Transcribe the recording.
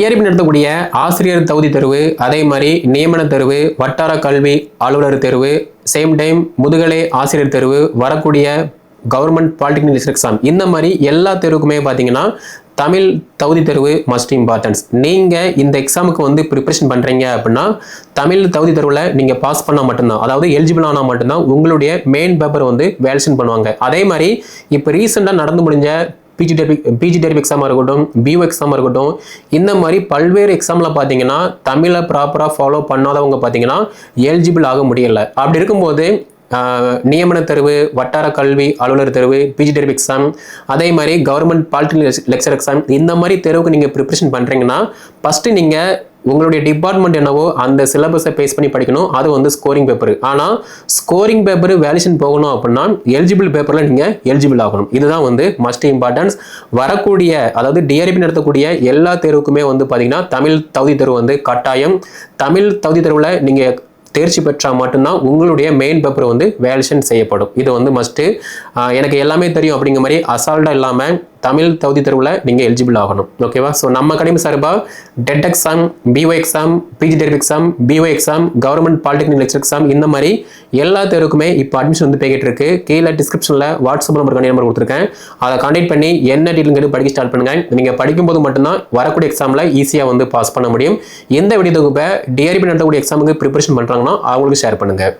நடத்தக்கூடிய ஆசிரியர் தகுதி தேர்வு அதே மாதிரி நியமன தேர்வு வட்டார கல்வி அலுவலர் தேர்வு சேம் டைம் முதுகலை ஆசிரியர் தேர்வு வரக்கூடிய கவர்மெண்ட் பாலிடெக்னிக் எக்ஸாம் இந்த மாதிரி எல்லா தேர்வுக்குமே பார்த்தீங்கன்னா தமிழ் தகுதி தேர்வு மஸ்ட் இம்பார்ட்டன்ஸ் நீங்கள் இந்த எக்ஸாமுக்கு வந்து ப்ரிப்பரேஷன் பண்ணுறீங்க அப்படின்னா தமிழ் தகுதி தேர்வில் நீங்கள் பாஸ் பண்ணால் மட்டும்தான். அதாவது எலிஜிபிள் ஆனால் மட்டும்தான் உங்களுடைய மெயின் பேப்பர் வந்து வேல்ஷன் பண்ணுவாங்க. அதே மாதிரி இப்போ ரீசெண்டாக நடந்து முடிஞ்ச பிஜி டெர்பி பிஜி டெர்பி எக்ஸாமாக இருக்கட்டும் பிஓ எக்ஸாமாக இருக்கட்டும் இந்த மாதிரி பல்வேறு எக்ஸாமில் பார்த்தீங்கன்னா தமிழை ப்ராப்பராக ஃபாலோ பண்ணாதவங்க பார்த்தீங்கன்னா எலிஜிபிள் ஆக முடியல. அப்படி இருக்கும்போது நியமன தேர்வு வட்டார கல்வி அலுவலர் தேர்வு பிஜி டெர்பி எக்ஸாம் அதே மாதிரி கவர்மெண்ட் பாலிடெக்னிக் லெக்சர் எக்ஸாம் இந்த மாதிரி தேர்வுக்கு நீங்கள் ப்ரிப்பரேஷன் பண்ணுறீங்கன்னா ஃபஸ்ட்டு நீங்கள் உங்களுடைய டிபார்ட்மெண்ட் என்னவோ அந்த சிலபஸை பேஸ் பண்ணி படிக்கணும். அது வந்து ஸ்கோரிங் பேப்பர் ஆனால் ஸ்கோரிங் பேப்பர் வேல்யூஷன் போகணும் அப்படின்னா எலிஜிபிள் பேப்பரில் நீங்கள் எலிஜிபிள் ஆகணும். இதுதான் வந்து மஸ்ட் இம்பார்ட்டன்ஸ் வரக்கூடிய அதாவது டிஆர்பி நடத்தக்கூடிய எல்லா தேர்வுக்குமே வந்து பார்த்தீங்கன்னா தமிழ் தகுதி தேர்வு வந்து கட்டாயம். தமிழ் தகுதி தேர்வில் நீங்கள் தேர்ச்சி பெற்றால் மட்டும்தான் உங்களுடைய மெயின் பேப்பர் வந்து வேல்யூஷன் செய்யப்படும். இது வந்து மஸ்ட்டு எனக்கு எல்லாமே தெரியும் அப்படிங்கிற மாதிரி அசால்ட்டாக இல்லாமல் தமிழ் தகுதி தேர்வில் நீங்கள் எலிஜிபிள் ஆகணும். ஓகேவா ஸோ நம்ம அகாடமி சார்பாக TET exam PO exam PG TRB exam PO exam government polytechnic lecturer exam இந்த மாதிரி எல்லா தேர்வுக்குமே இப்போ அட்மிஷன் வந்து போய்கிட்டு இருக்கு கீழே டிஸ்கிரிப்ஷனில் வாட்ஸ்அப் நம்பர் நம்பர் கொடுத்துருக்கேன். அதை கான்டெக்ட் பண்ணி என்ன டீலுங்கிறது படிக்க ஸ்டார்ட் பண்ணுங்க. நீங்கள் படிக்கும்போது மட்டும்தான் வரக்கூடிய எக்ஸாமில் ஈஸியாக வந்து பாஸ் பண்ண முடியும். எந்த வீடியோ தொகுப்பை டிஆர்பி நடத்தக்கூடிய எக்ஸாமுக்கு ப்ரிப்பரேஷன் பண்ணுறாங்கன்னா அவங்களுக்கு ஷேர் பண்ணுங்கள்